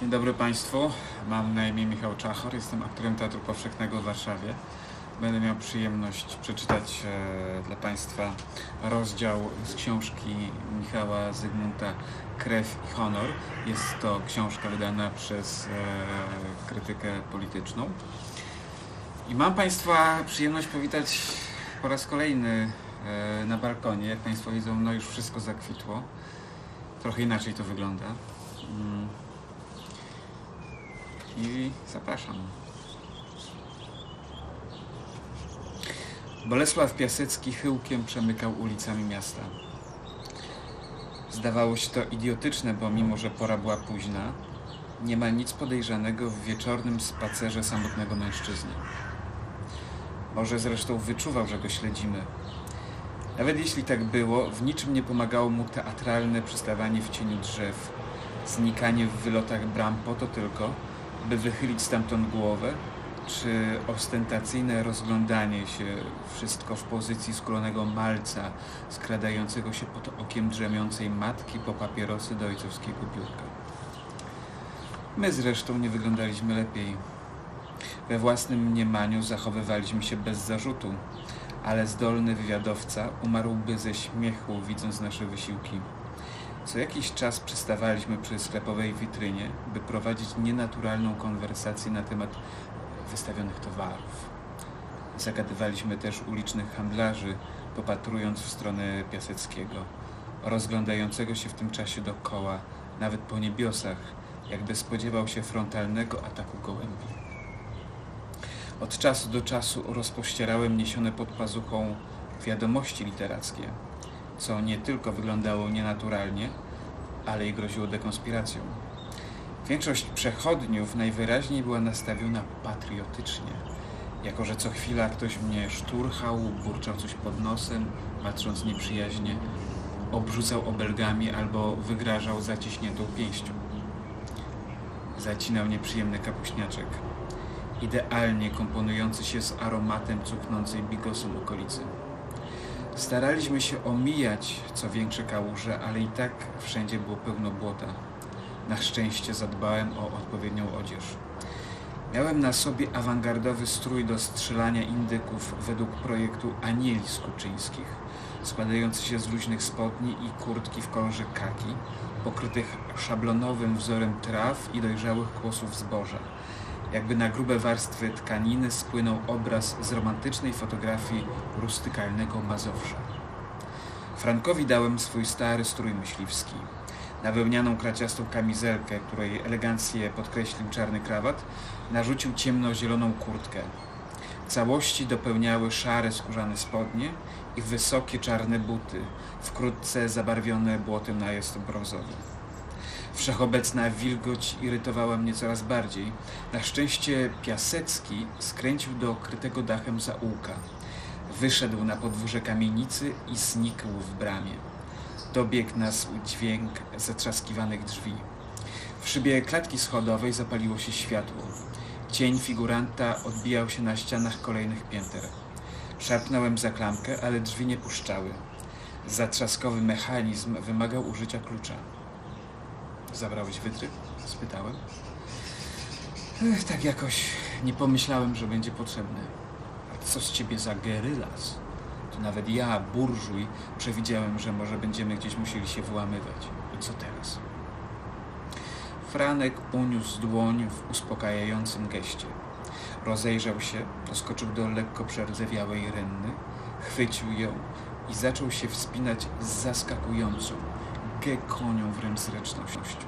Dzień dobry Państwu. Mam na imię Michał Czachor. Jestem aktorem Teatru Powszechnego w Warszawie. Będę miał przyjemność przeczytać e, dla Państwa rozdział z książki Michała Zygmunta Krew i Honor. Jest to książka wydana przez e, krytykę polityczną. I mam Państwa przyjemność powitać po raz kolejny e, na balkonie. Jak Państwo widzą, no już wszystko zakwitło. Trochę inaczej to wygląda. I zapraszam. Bolesław Piasecki chyłkiem przemykał ulicami miasta. Zdawało się to idiotyczne, bo mimo, że pora była późna, nie ma nic podejrzanego w wieczornym spacerze samotnego mężczyzny. Może zresztą wyczuwał, że go śledzimy. Nawet jeśli tak było, w niczym nie pomagało mu teatralne przystawanie w cieniu drzew, znikanie w wylotach bram po to tylko, by wychylić stamtąd głowę, czy ostentacyjne rozglądanie się, wszystko w pozycji skulonego malca, skradającego się pod okiem drzemiącej matki po papierosy do ojcowskiego biurka. My zresztą nie wyglądaliśmy lepiej. We własnym mniemaniu zachowywaliśmy się bez zarzutu, ale zdolny wywiadowca umarłby ze śmiechu, widząc nasze wysiłki. Co jakiś czas przystawaliśmy przy sklepowej witrynie, by prowadzić nienaturalną konwersację na temat wystawionych towarów. Zagadywaliśmy też ulicznych handlarzy, popatrując w stronę Piaseckiego, rozglądającego się w tym czasie dokoła, nawet po niebiosach, jakby spodziewał się frontalnego ataku gołębi. Od czasu do czasu rozpościerałem niesione pod pazuchą wiadomości literackie, co nie tylko wyglądało nienaturalnie, ale i groziło dekonspiracją. Większość przechodniów najwyraźniej była nastawiona patriotycznie, jako że co chwila ktoś mnie szturchał, burczał coś pod nosem, patrząc nieprzyjaźnie, obrzucał obelgami albo wygrażał zaciśniętą pięścią. Zacinał nieprzyjemny kapuśniaczek, idealnie komponujący się z aromatem cuchnącej bigosem okolicy. Staraliśmy się omijać co większe kałuże, ale i tak wszędzie było pełno błota. Na szczęście zadbałem o odpowiednią odzież. Miałem na sobie awangardowy strój do strzelania indyków według projektu Anieli Skuczyńskich, składający się z luźnych spodni i kurtki w kolorze kaki, pokrytych szablonowym wzorem traw i dojrzałych kłosów zboża. Jakby na grube warstwy tkaniny spłynął obraz z romantycznej fotografii rustykalnego Mazowsza. Frankowi dałem swój stary strój myśliwski. Na wełnianą kraciastą kamizelkę, której elegancję podkreślił czarny krawat, narzucił ciemnozieloną kurtkę. Całości dopełniały szare skórzane spodnie i wysokie czarne buty, wkrótce zabarwione błotem na jest brązowy. Wszechobecna wilgoć irytowała mnie coraz bardziej. Na szczęście Piasecki skręcił do okrytego dachem zaułka. Wyszedł na podwórze kamienicy i znikł w bramie. Dobiegł nas dźwięk zatrzaskiwanych drzwi. W szybie klatki schodowej zapaliło się światło. Cień figuranta odbijał się na ścianach kolejnych pięter. Szarpnąłem za klamkę, ale drzwi nie puszczały. Zatrzaskowy mechanizm wymagał użycia klucza. Zabrałeś wytryk? spytałem. Ech, tak jakoś nie pomyślałem, że będzie potrzebny. A co z ciebie za gerylas? To nawet ja, burżuj, przewidziałem, że może będziemy gdzieś musieli się wyłamywać. I co teraz? Franek uniósł dłoń w uspokajającym geście. Rozejrzał się, doskoczył do lekko przerdzewiałej rynny, chwycił ją i zaczął się wspinać z zaskakującą, gekonią wręcz zręcznością.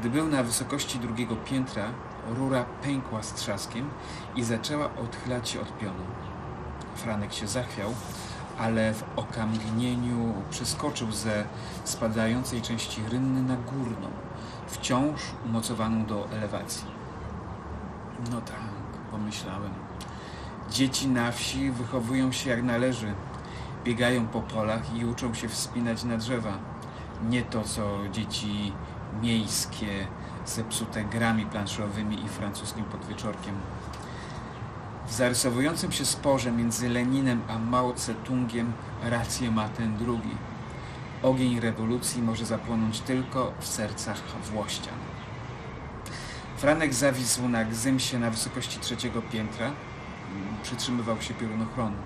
Gdy był na wysokości drugiego piętra, rura pękła z trzaskiem i zaczęła odchylać się od pionu. Franek się zachwiał, ale w okamgnieniu przeskoczył ze spadającej części rynny na górną, wciąż umocowaną do elewacji. No tak, pomyślałem. Dzieci na wsi wychowują się jak należy. Biegają po polach i uczą się wspinać na drzewa. Nie to, co dzieci miejskie, zepsute grami planszowymi i francuskim podwieczorkiem. W zarysowującym się sporze między Leninem a Mao Tse-tungiem rację ma ten drugi. Ogień rewolucji może zapłonąć tylko w sercach włościan. Franek zawisł na gzymsie na wysokości trzeciego piętra. Przytrzymywał się piorunochronu.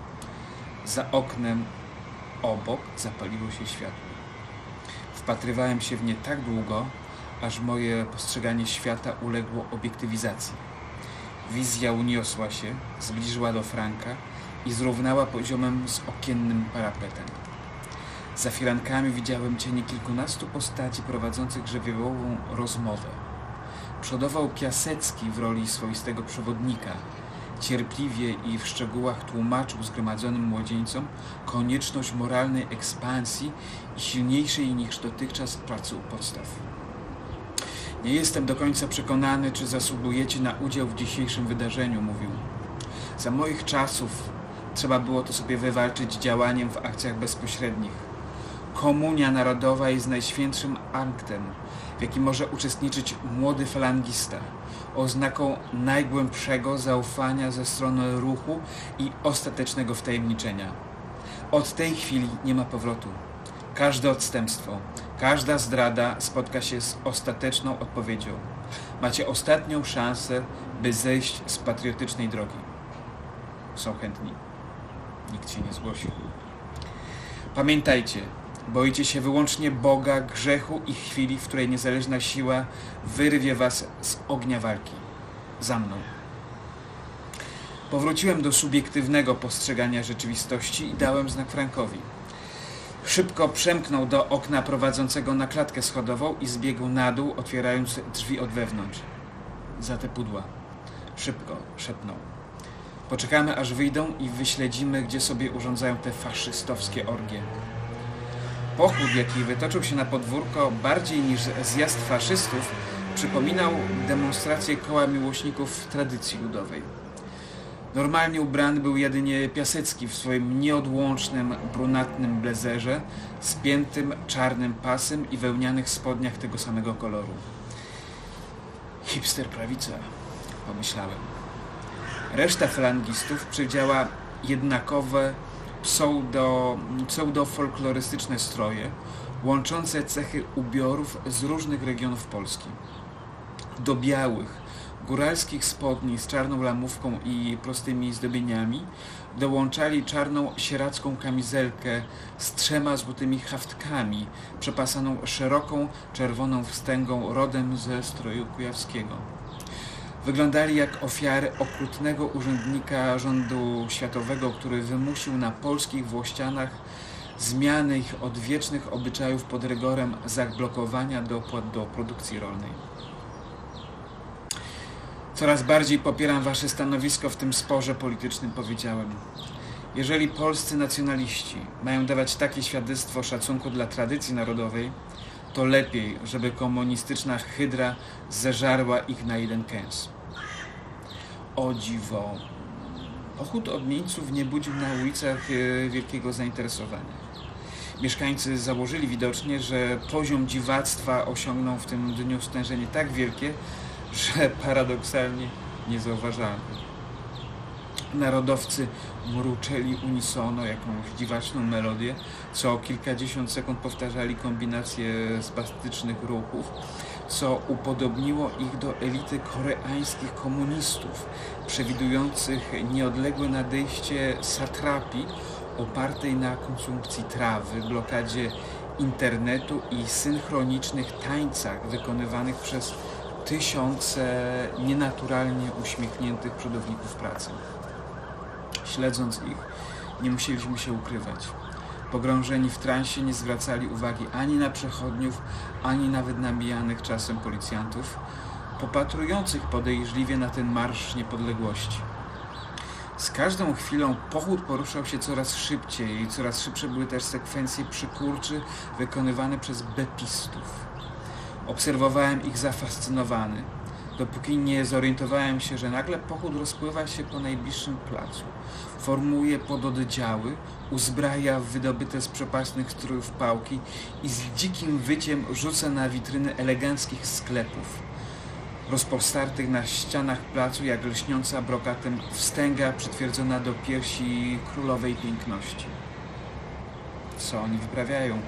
Za oknem obok zapaliło się światło. Wpatrywałem się w nie tak długo, aż moje postrzeganie świata uległo obiektywizacji. Wizja uniosła się, zbliżyła do Franka i zrównała poziomem z okiennym parapetem. Za firankami widziałem cienie kilkunastu postaci prowadzących żywiołową rozmowę. Przodował Piasecki w roli swoistego przewodnika. Cierpliwie i w szczegółach tłumaczył zgromadzonym młodzieńcom konieczność moralnej ekspansji i silniejszej niż dotychczas pracy u podstaw. Nie jestem do końca przekonany, czy zasługujecie na udział w dzisiejszym wydarzeniu, mówił. Za moich czasów trzeba było to sobie wywalczyć działaniem w akcjach bezpośrednich. Komunia narodowa jest najświętszym aktem, w jakim może uczestniczyć młody falangista, oznaką najgłębszego zaufania ze strony ruchu i ostatecznego wtajemniczenia. Od tej chwili nie ma powrotu. Każde odstępstwo, każda zdrada spotka się z ostateczną odpowiedzią. Macie ostatnią szansę, by zejść z patriotycznej drogi. Są chętni. Nikt się nie zgłosił. Pamiętajcie, boicie się wyłącznie Boga, grzechu i chwili, w której niezależna siła wyrwie was z ognia walki. Za mną. Powróciłem do subiektywnego postrzegania rzeczywistości i dałem znak Frankowi. Szybko przemknął do okna prowadzącego na klatkę schodową i zbiegł na dół, otwierając drzwi od wewnątrz. Za te pudła. Szybko, szepnął. Poczekamy aż wyjdą i wyśledzimy, gdzie sobie urządzają te faszystowskie orgie. Pochód, jaki wytoczył się na podwórko bardziej niż zjazd faszystów, przypominał demonstrację koła miłośników tradycji ludowej. Normalnie ubrany był jedynie Piasecki w swoim nieodłącznym, brunatnym blezerze, spiętym czarnym pasem i wełnianych spodniach tego samego koloru. Hipster prawica, pomyślałem. Reszta falangistów przydziała jednakowe pseudo, pseudo-folklorystyczne stroje, łączące cechy ubiorów z różnych regionów Polski. Do białych, góralskich spodni z czarną lamówką i prostymi zdobieniami dołączali czarną sieracką kamizelkę z trzema złotymi haftkami, przepasaną szeroką czerwoną wstęgą rodem ze stroju kujawskiego. Wyglądali jak ofiary okrutnego urzędnika rządu światowego, który wymusił na polskich włościanach zmianę ich odwiecznych obyczajów pod rygorem zablokowania dopłat do produkcji rolnej. Coraz bardziej popieram wasze stanowisko w tym sporze politycznym, powiedziałem. Jeżeli polscy nacjonaliści mają dawać takie świadectwo szacunku dla tradycji narodowej, to lepiej, żeby komunistyczna hydra zeżarła ich na jeden kęs. O dziwo, pochód odmieńców nie budził na ulicach e, wielkiego zainteresowania. Mieszkańcy założyli widocznie, że poziom dziwactwa osiągnął w tym dniu stężenie tak wielkie, że paradoksalnie niezauważalne. Narodowcy mruczeli unisono jakąś dziwaczną melodię, co kilkadziesiąt sekund powtarzali kombinacje spastycznych ruchów, co upodobniło ich do elity koreańskich komunistów, przewidujących nieodległe nadejście satrapii opartej na konsumpcji trawy, blokadzie internetu i synchronicznych tańcach wykonywanych przez tysiące nienaturalnie uśmiechniętych przodowników pracy. Śledząc ich, nie musieliśmy się ukrywać. Pogrążeni w transie nie zwracali uwagi ani na przechodniów, ani nawet na mijanych czasem policjantów, popatrujących podejrzliwie na ten marsz niepodległości. Z każdą chwilą pochód poruszał się coraz szybciej i coraz szybsze były też sekwencje przykurczy wykonywane przez bepistów. Obserwowałem ich zafascynowany, dopóki nie zorientowałem się, że nagle pochód rozpływa się po najbliższym placu. Formuje pododdziały, uzbraja wydobyte z przepaśnych strójów pałki i z dzikim wyciem rzuca na witryny eleganckich sklepów rozpostartych na ścianach placu jak lśniąca brokatem wstęga przytwierdzona do piersi królowej piękności. Co oni wyprawiają?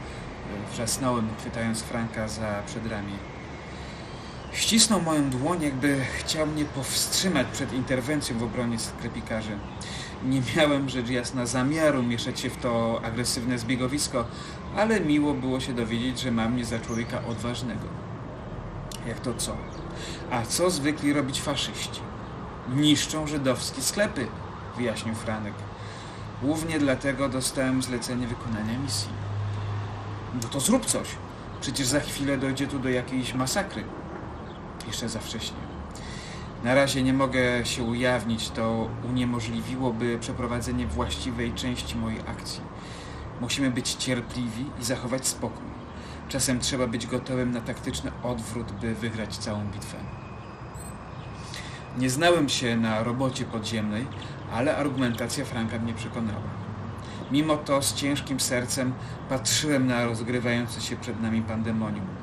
Wrzasnąłem, chwytając Franka za przedramię. Ścisnął moją dłoń, jakby chciał mnie powstrzymać przed interwencją w obronie sklepikarzy. Nie miałem rzecz jasna zamiaru mieszać się w to agresywne zbiegowisko, ale miło było się dowiedzieć, że mam mnie za człowieka odważnego. Jak to co? A co zwykli robić faszyści? Niszczą żydowskie sklepy, wyjaśnił Franek. Głównie dlatego dostałem zlecenie wykonania misji. No to zrób coś. Przecież za chwilę dojdzie tu do jakiejś masakry. Jeszcze za wcześnie. Na razie nie mogę się ujawnić, to uniemożliwiłoby przeprowadzenie właściwej części mojej akcji. Musimy być cierpliwi i zachować spokój. Czasem trzeba być gotowym na taktyczny odwrót, by wygrać całą bitwę. Nie znałem się na robocie podziemnej, ale argumentacja Franka mnie przekonała. Mimo to z ciężkim sercem patrzyłem na rozgrywające się przed nami pandemonium.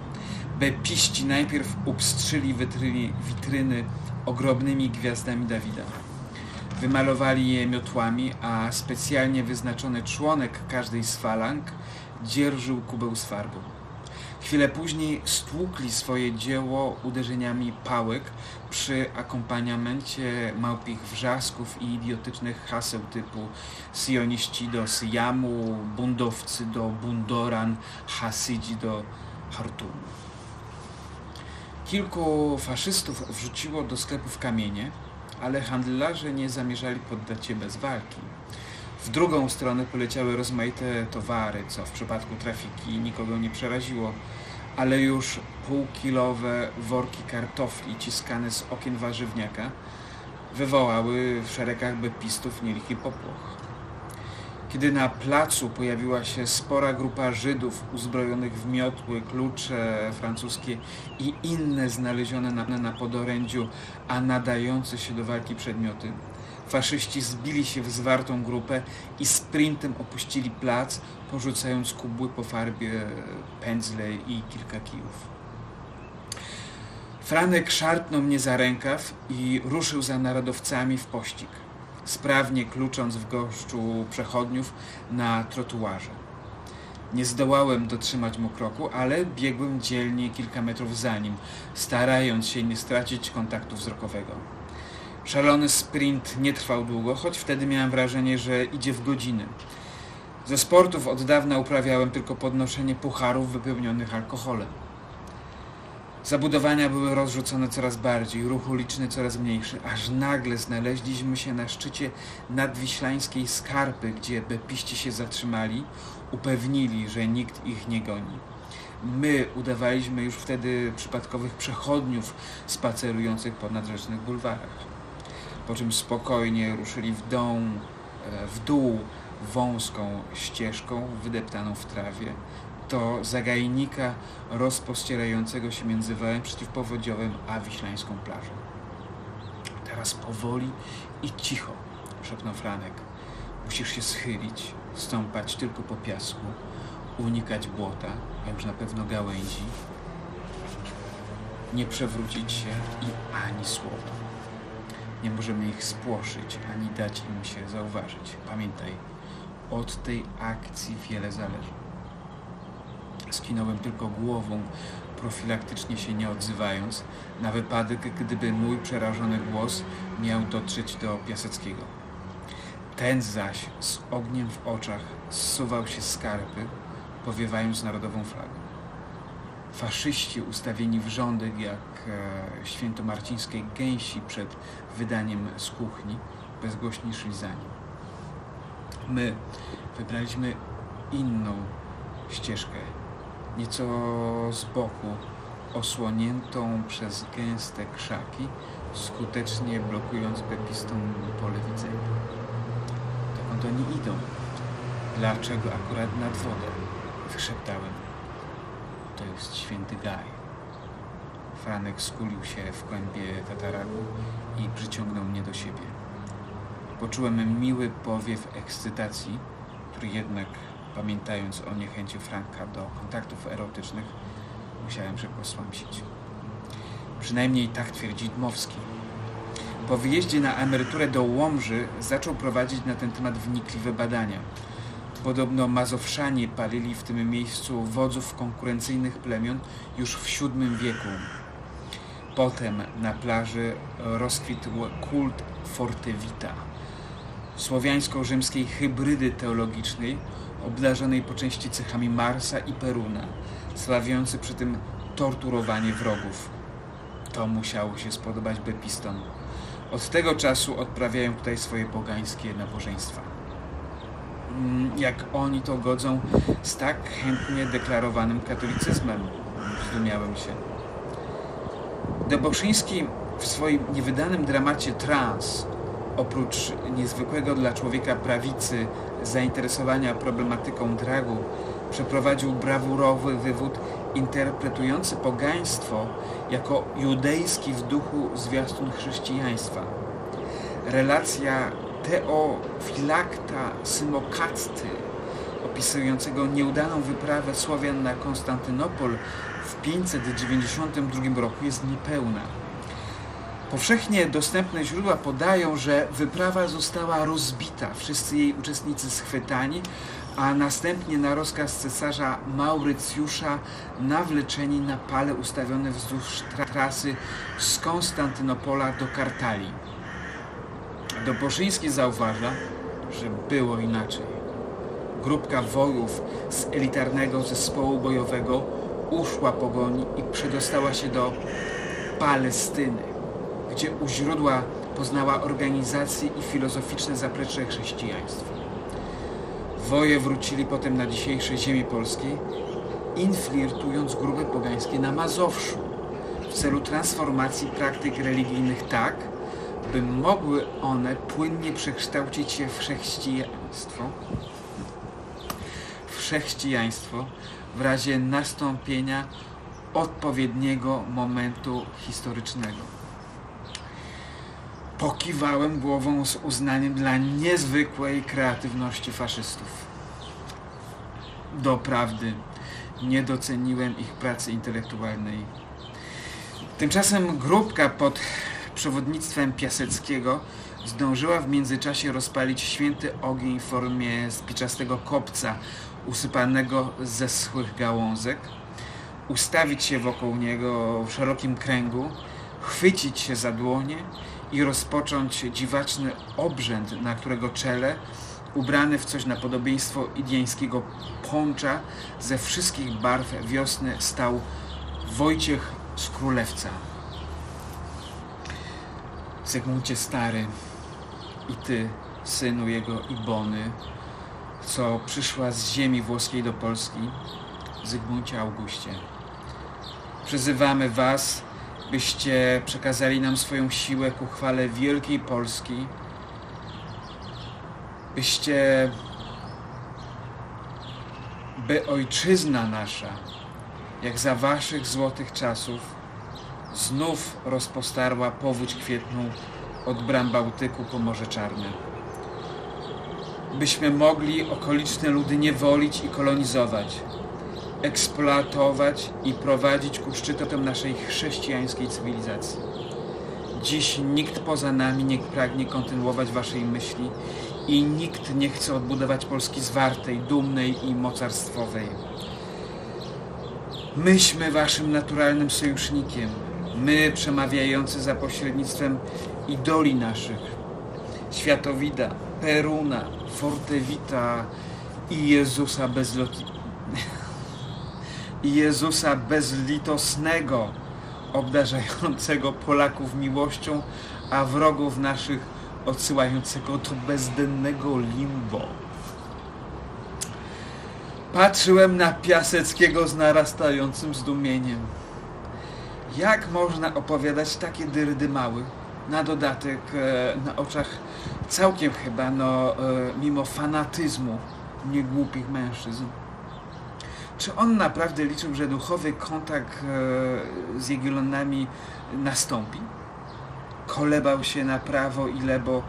Bepiści najpierw upstrzyli witryny, witryny ogromnymi gwiazdami Dawida. Wymalowali je miotłami, a specjalnie wyznaczony członek każdej z falang dzierżył kubeł z farbą. Chwilę później stłukli swoje dzieło uderzeniami pałek przy akompaniamencie małpich wrzasków i idiotycznych haseł typu Sioniści do Syjamu, bundowcy do Bundoran, Hasydzi do Hartumu. Kilku faszystów wrzuciło do sklepów kamienie, ale handlarze nie zamierzali poddać się bez walki. W drugą stronę poleciały rozmaite towary, co w przypadku trafiki nikogo nie przeraziło, ale już półkilowe worki kartofli ciskane z okien warzywniaka wywołały w szeregach bepistów nielichy popłoch. Kiedy na placu pojawiła się spora grupa Żydów uzbrojonych w miotły, klucze francuskie i inne znalezione na, na podorędziu, a nadające się do walki przedmioty, faszyści zbili się w zwartą grupę i sprintem opuścili plac, porzucając kubły po farbie, pędzle i kilka kijów. Franek szarpnął mnie za rękaw i ruszył za narodowcami w pościg sprawnie klucząc w goszczu przechodniów na trotuarze. Nie zdołałem dotrzymać mu kroku, ale biegłem dzielnie kilka metrów za nim, starając się nie stracić kontaktu wzrokowego. Szalony sprint nie trwał długo, choć wtedy miałem wrażenie, że idzie w godziny. Ze sportów od dawna uprawiałem tylko podnoszenie pucharów wypełnionych alkoholem. Zabudowania były rozrzucone coraz bardziej, ruch uliczny coraz mniejszy, aż nagle znaleźliśmy się na szczycie nadwiślańskiej skarpy, gdzie bepiści się zatrzymali, upewnili, że nikt ich nie goni. My udawaliśmy już wtedy przypadkowych przechodniów spacerujących po nadrzecznych bulwarach. Po czym spokojnie ruszyli w, e, w dół wąską ścieżką wydeptaną w trawie, do zagajnika rozpościerającego się między wałem przeciwpowodziowym a wiślańską plażą. Teraz powoli i cicho, szepnął Franek. Musisz się schylić, stąpać tylko po piasku, unikać błota, a już na pewno gałęzi, nie przewrócić się i ani słowa. Nie możemy ich spłoszyć, ani dać im się zauważyć. Pamiętaj, od tej akcji wiele zależy. Skinąłem tylko głową, profilaktycznie się nie odzywając, na wypadek, gdyby mój przerażony głos miał dotrzeć do Piaseckiego. Ten zaś z ogniem w oczach zsuwał się z skarpy, powiewając narodową flagą. Faszyści ustawieni w rządek jak e, świętomarcińskie gęsi przed wydaniem z kuchni bezgłośnie szli za nim. My wybraliśmy inną ścieżkę nieco z boku, osłoniętą przez gęste krzaki, skutecznie blokując bepistom pole widzenia. Dokąd oni idą? Dlaczego akurat nad wodę? Wyszeptałem. To jest święty Gaj. Franek skulił się w kłębie tataraku i przyciągnął mnie do siebie. Poczułem miły powiew ekscytacji, który jednak Pamiętając o niechęci Franka do kontaktów erotycznych, musiałem szybko. Przynajmniej tak twierdzi Dmowski. Po wyjeździe na emeryturę do Łomży zaczął prowadzić na ten temat wnikliwe badania. Podobno Mazowszanie palili w tym miejscu wodzów konkurencyjnych plemion już w VII wieku. potem na plaży rozkwitł kult Fortevita, słowiańsko-rzymskiej hybrydy teologicznej, obdarzonej po części cechami Marsa i Peruna, sławiący przy tym torturowanie wrogów. To musiało się spodobać bepistom. Od tego czasu odprawiają tutaj swoje pogańskie nabożeństwa. Mm, Jak oni to godzą z tak chętnie deklarowanym katolicyzmem? Zdumiałem się. Doboszyński w swoim niewydanym dramacie Trans, oprócz niezwykłego dla człowieka prawicy zainteresowania problematyką dragu, przeprowadził brawurowy wywód interpretujący pogaństwo jako judejski w duchu zwiastun chrześcijaństwa. Relacja Teofilakta Symokacty, opisującego nieudaną wyprawę Słowian na Konstantynopol w 592 roku jest niepełna. Powszechnie dostępne źródła podają, że wyprawa została rozbita, wszyscy jej uczestnicy schwytani, a następnie na rozkaz cesarza Maurycjusza nawleczeni na pale ustawione wzdłuż tra- trasy z Konstantynopola do Kartalii. Doboszyński zauważa, że było inaczej. Grupka wojów z elitarnego zespołu bojowego uszła pogoni i przedostała się do Palestyny, gdzie u źródła poznała organizację i filozoficzne zaplecze chrześcijaństwa. Woje wrócili potem na dzisiejsze ziemie polskie, inflirtując grupy pogańskie na Mazowszu w celu transformacji praktyk religijnych tak, by mogły one płynnie przekształcić się w chrześcijaństwo, w chrześcijaństwo w razie nastąpienia odpowiedniego momentu historycznego. Pokiwałem głową z uznaniem dla niezwykłej kreatywności faszystów. Doprawdy nie doceniłem ich pracy intelektualnej. Tymczasem grupka pod przewodnictwem Piaseckiego zdążyła w międzyczasie rozpalić święty ogień w formie spiczastego kopca usypanego z zeschłych gałązek, ustawić się wokół niego w szerokim kręgu, chwycić się za dłonie i rozpocząć dziwaczny obrzęd, na którego czele, ubrany w coś na podobieństwo indiańskiego poncza ze wszystkich barw wiosny, stał Wojciech z Królewca. Zygmuncie Stary i ty, synu jego Ibony, co przyszła z ziemi włoskiej do Polski, Zygmuncie Augustie. Przyzywamy was, byście przekazali nam swoją siłę ku chwale wielkiej Polski, byście, by ojczyzna nasza, jak za waszych złotych czasów, znów rozpostarła powódź kwietną od bram Bałtyku po Morze Czarne. Byśmy mogli okoliczne ludy niewolić i kolonizować, eksploatować i prowadzić ku szczytom naszej chrześcijańskiej cywilizacji. Dziś nikt poza nami nie pragnie kontynuować waszej myśli i nikt nie chce odbudować Polski zwartej, dumnej i mocarstwowej. Myśmy waszym naturalnym sojusznikiem, my przemawiający za pośrednictwem idoli naszych, Światowida, Peruna, Fortewita i Jezusa bezloti... i Jezusa bezlitosnego, obdarzającego Polaków miłością, a wrogów naszych odsyłającego do bezdennego limbo. Patrzyłem na Piaseckiego z narastającym zdumieniem. Jak można opowiadać takie dyrdymały? Na dodatek e, na oczach całkiem chyba, no, e, mimo fanatyzmu niegłupich mężczyzn. Czy on naprawdę liczył, że duchowy kontakt e, z Jagiellonami nastąpi? Kolebał się na prawo i lewo,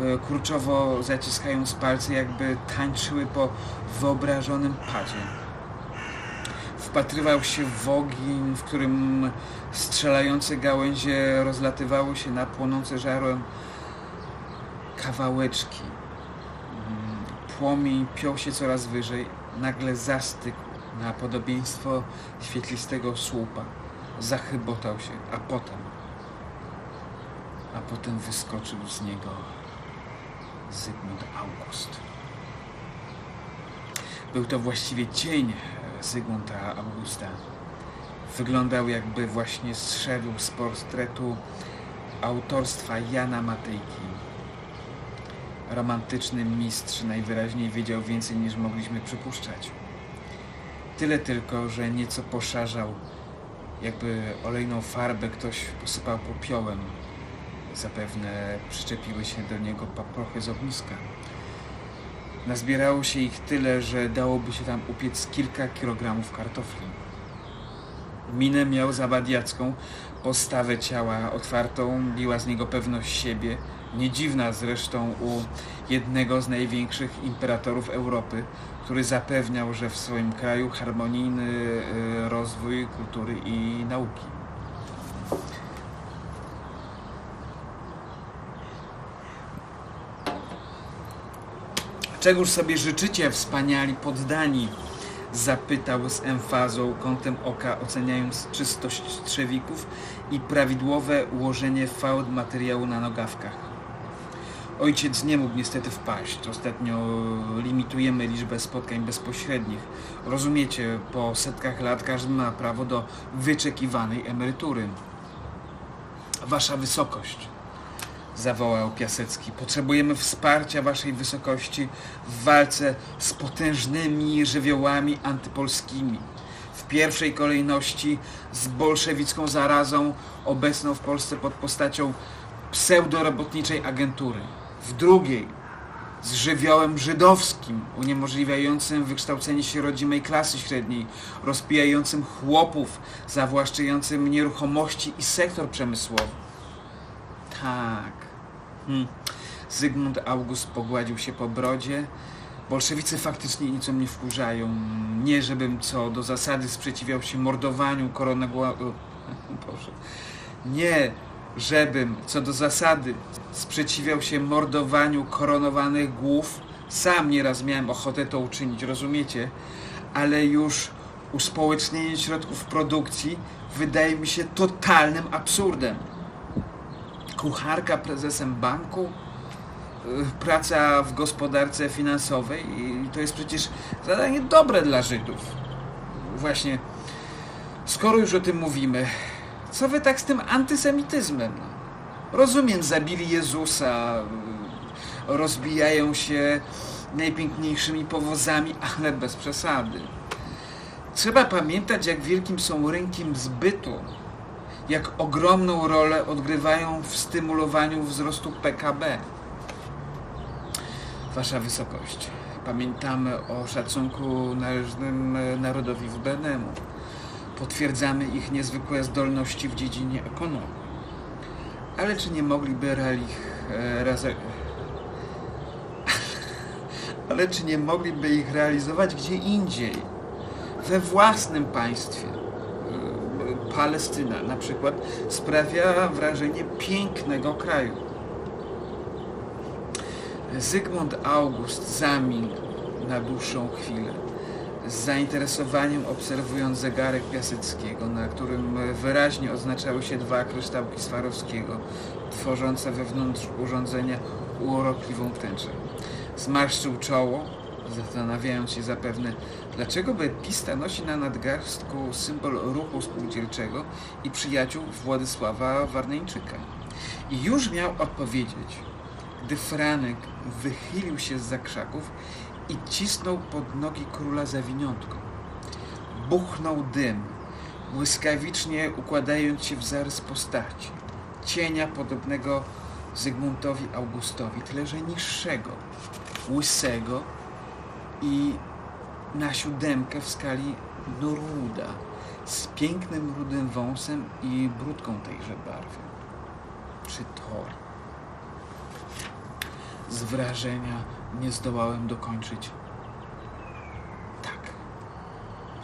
e, kurczowo zaciskając palce, jakby tańczyły po wyobrażonym padzie. Wpatrywał się w ogień, w którym strzelające gałęzie rozlatywały się na płonące żarem kawałeczki. Mm, Płomień piął się coraz wyżej, nagle zastygł na podobieństwo świetlistego słupa. zachybotał się, a potem, a potem wyskoczył z niego Zygmunt August. Był to właściwie cień Zygmunta Augusta. Wyglądał jakby właśnie zszedł z portretu autorstwa Jana Matejki. Romantyczny mistrz najwyraźniej wiedział więcej niż mogliśmy przypuszczać. Tyle tylko, że nieco poszarzał, jakby olejną farbę ktoś posypał popiołem. Zapewne przyczepiły się do niego paprochy z ogniska. Nazbierało się ich tyle, że dałoby się tam upiec kilka kilogramów kartofli. Minę miał zawadiacką, postawę ciała otwartą, biła z niego pewność siebie, nie dziwna zresztą u jednego z największych imperatorów Europy, który zapewniał, że w swoim kraju harmonijny y, rozwój kultury i nauki. Czegóż sobie życzycie, wspaniali poddani? Zapytał z emfazą, kątem oka, oceniając czystość strzewików i prawidłowe ułożenie fałd materiału na nogawkach. Ojciec nie mógł niestety wpaść. Ostatnio limitujemy liczbę spotkań bezpośrednich. Rozumiecie, po setkach lat każdy ma prawo do wyczekiwanej emerytury. Wasza wysokość, zawołał Piasecki. Potrzebujemy wsparcia waszej wysokości w walce z potężnymi żywiołami antypolskimi. W pierwszej kolejności z bolszewicką zarazą obecną w Polsce pod postacią pseudorobotniczej agentury. W drugiej z żywiołem żydowskim, uniemożliwiającym wykształcenie się rodzimej klasy średniej, rozpijającym chłopów, zawłaszczającym nieruchomości i sektor przemysłowy. Tak. Hmm. Zygmunt August pogładził się po brodzie. Bolszewicy faktycznie nic mnie wkurzają. Nie, żebym co do zasady sprzeciwiał się mordowaniu koronego... Boże. Nie, żebym co do zasady sprzeciwiał się mordowaniu koronowanych głów. Sam nieraz miałem ochotę to uczynić, rozumiecie? Ale już uspołecznienie środków produkcji wydaje mi się totalnym absurdem kucharka prezesem banku, y, praca w gospodarce finansowej i to jest przecież zadanie dobre dla Żydów. Właśnie, skoro już o tym mówimy, co wy tak z tym antysemityzmem? Rozumiem, zabili Jezusa, rozbijają się najpiękniejszymi powozami, ale bez przesady. Trzeba pamiętać, jak wielkim są rynkiem zbytu jak ogromną rolę odgrywają w stymulowaniu wzrostu PKB. Wasza Wysokość, pamiętamy o szacunku należnym narodowi WBNM-u. Potwierdzamy ich niezwykłe zdolności w dziedzinie ekonomii. Ale czy nie mogliby reali... Raze... Ale czy nie mogliby ich realizować gdzie indziej? We własnym państwie Palestyna na przykład sprawia wrażenie pięknego kraju. Zygmunt August zamilkł na dłuższą chwilę, z zainteresowaniem obserwując zegarek Piaseckiego, na którym wyraźnie oznaczały się dwa kryształki Swarowskiego, tworzące wewnątrz urządzenia urokliwą tęczę. Zmarszczył czoło, zastanawiając się zapewne, dlaczego Bepista nosi na nadgarstku symbol ruchu spółdzielczego i przyjaciół Władysława Warneńczyka. I już miał odpowiedzieć, gdy Franek wychylił się z za krzaków i cisnął pod nogi króla zawiniątko. Buchnął dym, błyskawicznie układając się w zarys postaci, cienia podobnego Zygmuntowi Augustowi, tyle że niższego, łysego, i na siódemkę w skali Norwooda z pięknym rudym wąsem i brudką tejże barwy. Czy to? Z wrażenia nie zdołałem dokończyć. Tak,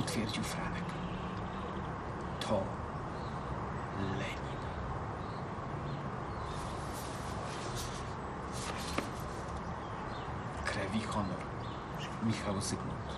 utwierdził Franek. To Lenin. Krew i honor. Michał Zygmunt.